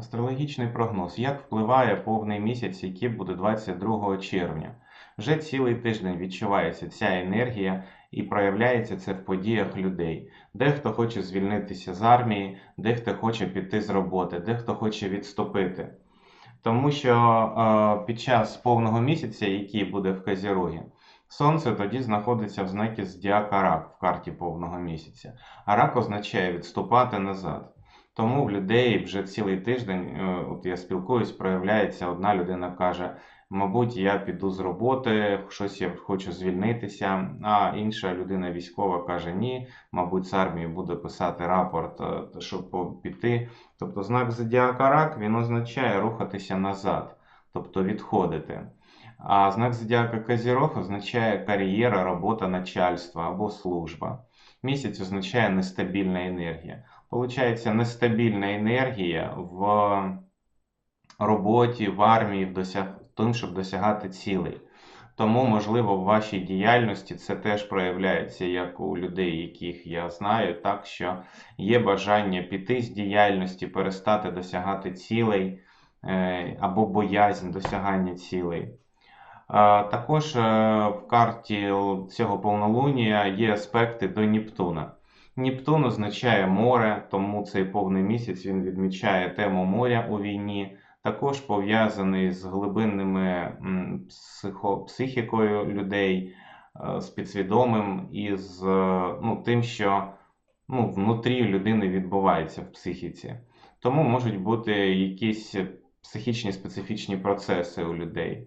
Астрологічний прогноз. Як впливає повний місяць, який буде 22 червня? Вже цілий тиждень відчувається ця енергія і проявляється це в подіях людей. Дехто хоче звільнитися з армії, дехто хоче піти з роботи, дехто хоче відступити. Тому що е, під час повного місяця, який буде в Казірогі, Сонце тоді знаходиться в знакі Зодіака Рак в карті повного місяця. А рак означає відступати назад. Тому в людей вже цілий тиждень, е, от я спілкуюсь, проявляється одна людина каже: мабуть, я піду з роботи, щось я хочу звільнитися. А інша людина військова каже: Ні, мабуть, з армії буде писати рапорт, е, щоб піти. Тобто знак Зодіака Рак він означає рухатися назад, тобто відходити. А знак Зодіака Козірог означає кар'єра, робота начальства або служба. Місяць означає нестабільна енергія. Получається нестабільна енергія в роботі, в армії, в досяг... тим, щоб досягати цілей. Тому, можливо, в вашій діяльності це теж проявляється як у людей, яких я знаю, так що є бажання піти з діяльності, перестати досягати цілей е, або боязнь досягання цілей. Е, Також е, в карті цього повнолунія є аспекти до Нептуна. Нептун означає море, тому цей повний місяць він відмічає тему моря у війні. Також пов'язаний з глибинними психо, психікою людей, е, з підсвідомим і з е, ну, тим, що ну, внутрі людини відбувається в психіці. Тому можуть бути якісь психічні специфічні процеси у людей.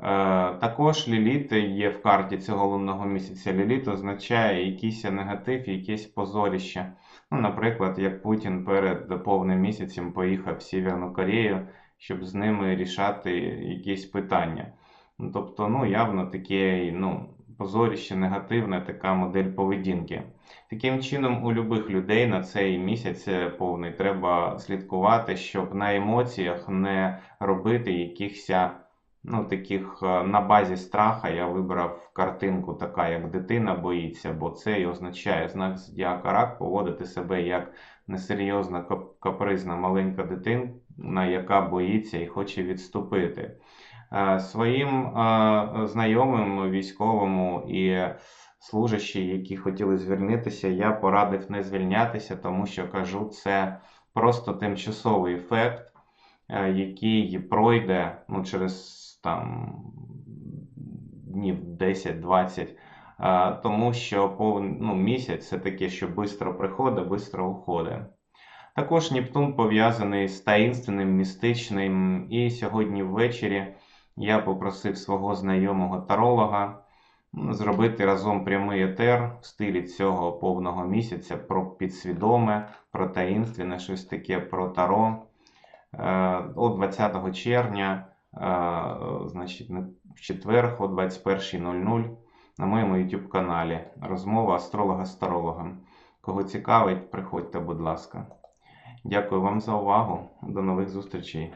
Е, Також ліліт є в карті цього лунного місяця. Ліліт означає якийсь негатив, якесь позоріще. Ну, наприклад, як Путін перед повним місяцем поїхав в Сєвєрну Корею, щоб з ними рішати якісь питання. Ну, Тобто, ну, явно таке ну, позоріще, негативне, така модель поведінки. Таким чином, у любих людей на цей місяць е, повний треба слідкувати, щоб на емоціях не робити якихось ну, таких е, на базі страха я вибрав картинку, така як дитина боїться, бо це і означає знак зодіака рак поводити себе як несерйозна капризна маленька дитина, яка боїться і хоче відступити. Е, Своїм е, знайомим військовому і служащі, які хотіли звільнитися, я порадив не звільнятися, тому що кажу, це просто тимчасовий ефект, який пройде ну, через там днів 10-20. е, Тому що повн- ну, місяць це таке, що швидко приходить, швидко уходить. Також Нептун пов'язаний з таїнственним, містичним. І сьогодні ввечері я попросив свого знайомого таролога зробити разом прямий етер в стилі цього повного місяця про підсвідоме, про таїнственне, щось таке про таро. Е, О 20 червня, значить, в четвер о 21.00 на моєму YouTube каналі розмова астролога з тарологом. Кого цікавить, приходьте, будь ласка. Дякую вам за увагу. До нових зустрічей.